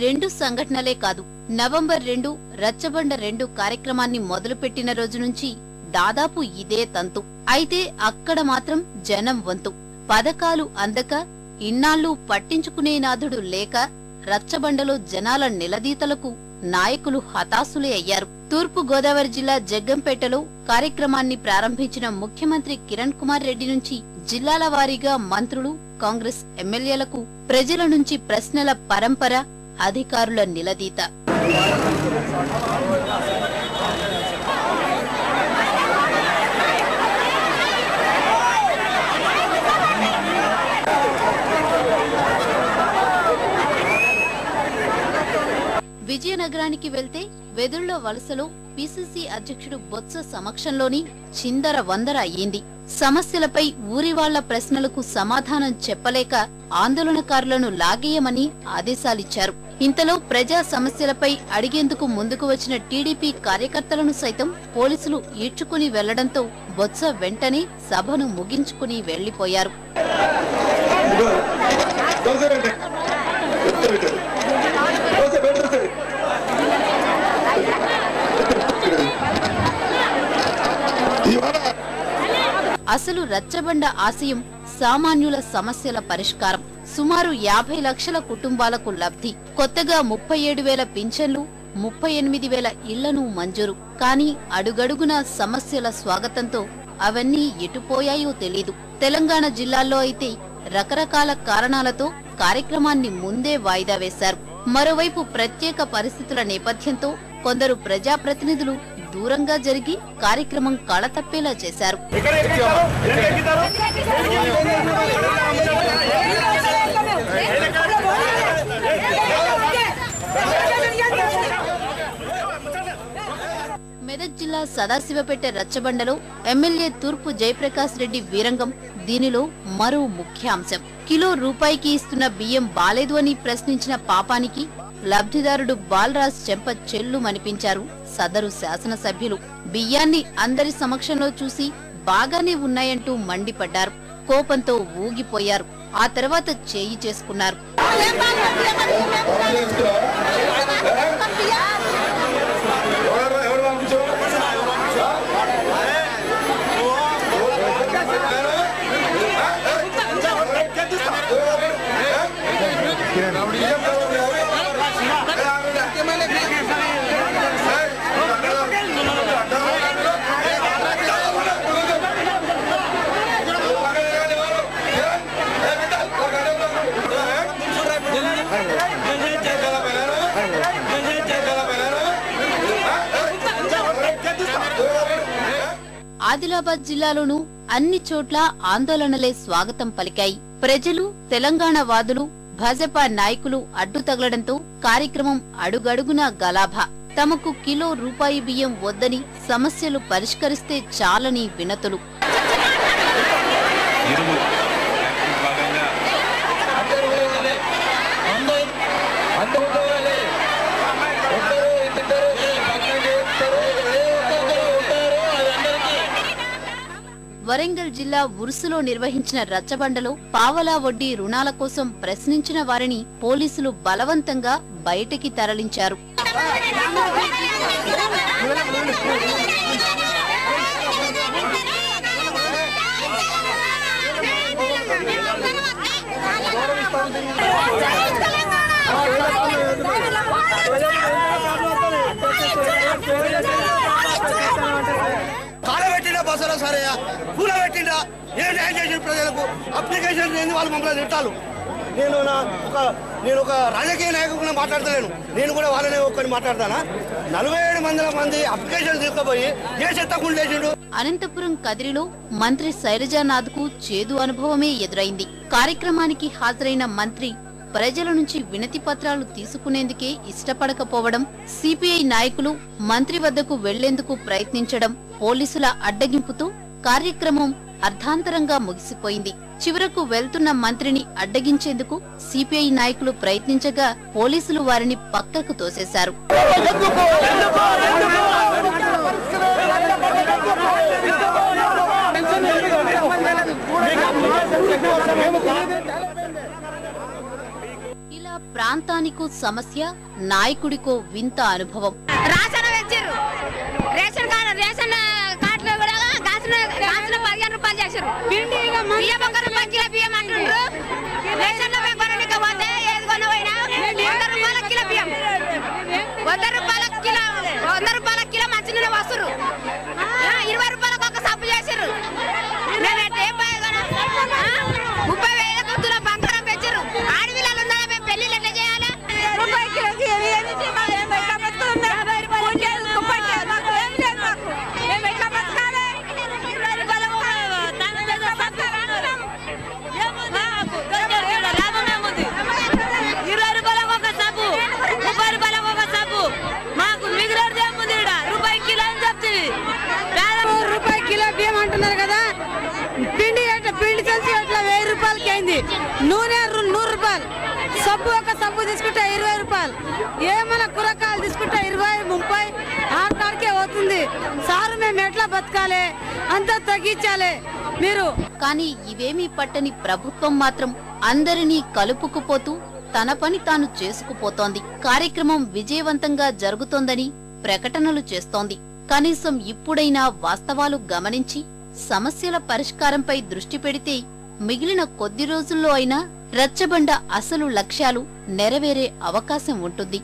రెండు సంఘటనలే కాదు. నవంబర్ రెండు రచ్చబండ రెండు కార్యక్రమాన్ని మొదలుపెట్టిన రోజు నుంచి దాదాపు ఇదే తంతు. అయితే అక్కడ మాత్రం జనం వంతు. పథకాలు అందక ఇన్నాళ్ళు పట్టించుకునే నాథుడు లేక రచ్చబండలో జనాల నిలదీతలకు నాయకులు హతాశులే అయ్యారు. తూర్పు గోదావరి జిల్లా జగ్గంపేటలో కార్యక్రమాన్ని ప్రారంభించిన ముఖ్యమంత్రి కిరణ్ కుమార్ రెడ్డి నుంచి జిల్లాల వారీగా మంత్రులు కాంగ్రెస్ ఎమ్మెల్యేలకు ప్రజల నుంచి ప్రశ్నల పరంపర అధికారుల నిలదీత. విజయనగరానికి వెళ్తే వెదుళ్ళ వలసలో పిసిసి అధ్యక్షుడు బొత్స సమక్షంలోని చిందర వందర అయ్యింది. సమస్యలపై ఊరివాళ్ళ ప్రశ్నలకు సమాధానం చెప్పలేక ఆందోళనకారులను లాగేయమని ఆదేశాలిచ్చారు. ఇంతలో ప్రజా సమస్యలపై అడిగేందుకు ముందుకు వచ్చిన టీడీపీ కార్యకర్తలను సైతం పోలీసులు ఈడ్చుకుని వెళ్ళడంతో బొత్స వెంటనే సభను ముగించుకుని వెళ్ళిపోయారు అసలు రచ్చబండ ఆశయం సామాన్యుల సమస్యల పరిష్కారం. సుమారు యాభై లక్షల కుటుంబాలకు లబ్ధి. కొత్తగా ముప్పై ఏడు వేల పింఛన్లు ముప్పై ఎనిమిది వేల ఇళ్ళను మంజూరు. కానీ అడుగడుగున సమస్యల స్వాగతంతో అవన్నీ ఎటుపోయాయో తెలీదు. తెలంగాణ జిల్లాల్లో అయితే రకరకాల కారణాలతో కార్యక్రమాన్ని ముందే వాయిదా వేశారు. మరోవైపు ప్రత్యేక పరిస్థితుల నేపథ్యంతో కొందరు ప్రజాప్రతినిధులు దూరంగా జరిగి కార్యక్రమం కళతప్పేలా చేశారు. మెదక్ జిల్లా సదాశివపేట రచ్చబండలో ఎమ్మెల్యే తూర్పు జయప్రకాష్ రెడ్డి వీరంగం దీనిలో మరో ముఖ్యాంశం. కిలో రూపాయికి ఇస్తున్న బియ్యం బాలేదు అని ప్రశ్నించిన పాపానికి లబ్ధిదారుడు బాలరాజ్ చెంప చెల్లుమనిపించారు సదరు శాసనసభ్యులు బియ్యాన్ని అందరి సమక్షంలో చూసి బాగానే ఉన్నాయంటూ మండిపడ్డారు కోపంతో ఊగిపోయారు ఆ తర్వాత చేయి చేసుకున్నారు ఎవరు ఆదిలాబాద్ జిల్లాలోనూ అన్ని చోట్ల ఆందోళనలే స్వాగతం పలికాయి. ప్రజలు తెలంగాణ వాదులు భాజపా నాయకులు అడ్డు తగలడంతో కార్యక్రమం అడుగడుగునా గలాభా. తమకు కిలో రూపాయి బియ్యం వద్దని సమస్యలు పరిష్కరిస్తే చాలని వినతులు. వరంగల్ జిల్లా ఉరుసులో నిర్వహించిన రచ్చబండలో పావలా వడ్డీ రుణాల కోసం ప్రశ్నించిన వారిని పోలీసులు బలవంతంగా బయటికి తరలించారు. అప్లికేషన్ లేని వాళ్ళు మమ్మల్ని తిట్టాలు నేను నా ఒక నేను ఒక రాజకీయ నాయకుడిగా మాట్లాడతలేను. నేను కూడా వాళ్ళనే ఒక్కని మాట్లాడతానా? నలభై ఏడు మందిల మంది అప్లికేషన్ తీసుకుపోయి ఏ చెత్తకుండా అనంతపురం కదిరిలో మంత్రి శైలజానాథ్కు చేదు అనుభవమే ఎదురైంది. కార్యక్రమానికి హాజరైన మంత్రి ప్రజల నుంచి వినతి పత్రాలు తీసుకునేందుకే ఇష్టపడకపోవడం సిపిఐ నాయకులు మంత్రి వద్దకు వెళ్ళేందుకు ప్రయత్నించడం పోలీసుల అడ్డగింపుతో కార్యక్రమం అర్ధాంతరంగా ముగిసిపోయింది. చివరకు వెళ్తున్న మంత్రిని అడ్డగించేందుకు సిపిఐ నాయకులు ప్రయత్నించగా పోలీసులు వారిని పక్కకు తోసేశారు. ఇలా ప్రాంతానికో సమస్య నాయకుడికో వింత అనుభవం. బియ్యం ఒక రూపాయి కిలో బియ్యం పిండి పిండి తెలిసి అట్లా వెయ్యి రూపాయలకి అయింది. నూనె నూరు రూపాయలు. సబ్బు ఒక సబ్బు తీసుకుంటే ఇరవై రూపాయలు. ఏమైనా కూరగాయలు తీసుకుంటే ఇరవై ముప్పై ఆడికే అవుతుంది. సారు మేము ఎట్లా బతకాలి? అంతా తగ్గించాలి. మీరు కానీ ఇవేమీ పట్టని ప్రభుత్వం మాత్రం అందరినీ కలుపుకుపోతూ తన పని తాను చేసుకుపోతోంది. కార్యక్రమం విజయవంతంగా జరుగుతోందని ప్రకటనలు చేస్తోంది. కనీసం ఇప్పుడైనా వాస్తవాలు గమనించి సమస్యల పరిష్కారంపై దృష్టి పెడితే మిగిలిన కొద్ది రోజుల్లో అయినా రచ్చబండ అసలు లక్ష్యాలు నెరవేరే అవకాశం ఉంటుంది.